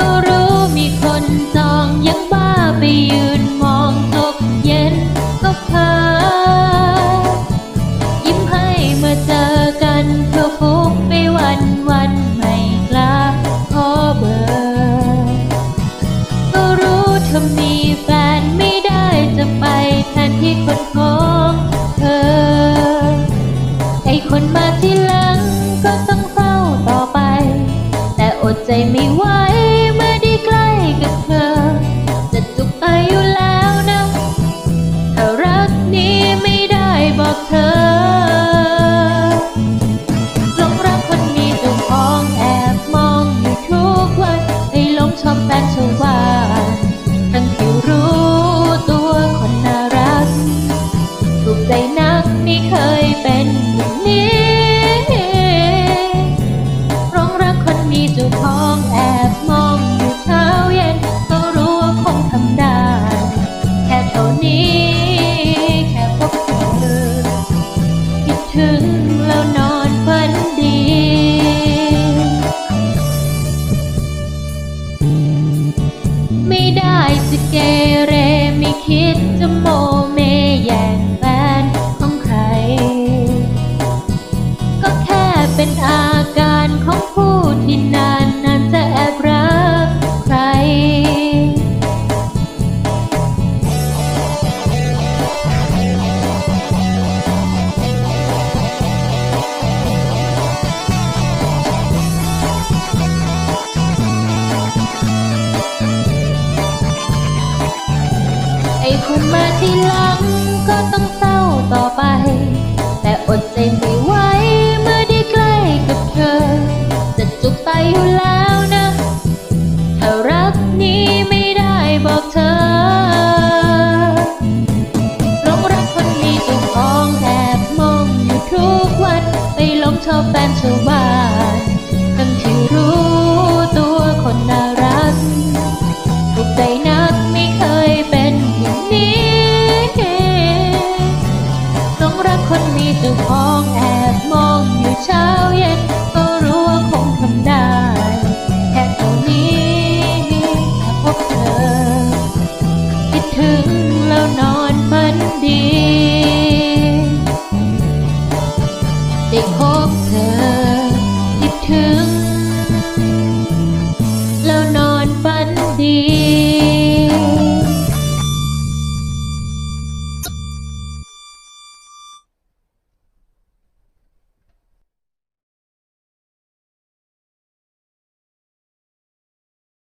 ก็รู้มีคนจองยังบ้าไปยืนมองตกเย็นก็เพอยิ้มให้เมื่อเจอกันเพื่อฟุกไปวันวันไม่กล้าขอเบอร์ก็รู้เธอมีแฟนไม่ได้จะไปแทนที่คนของเธอ ไอคนมาที่หลังก็ต้องเศร้าต่อไป แต่อดใจไม่ไหว เธอ ถึงแล้วนอนฝันดีไม่ได้จะเกเร ไอ้คนมาทีหลัง ก็ต้องเศร้าต่อไป แต่อดใจไม่ไหวเมื่อได้ใกล้กับเธอ จะจุกตายอยู่แล้วนะถ้ารักนี้ไม่ได้บอกเธอหลงรักคนมีเจ้าของแอบมองอยู่ทุกวันไปหลงชอบแฟนชาวบ้าน มีเจ้ของแอบมองอยู่เช้าเย็นก็รู้ว่าคงทำได้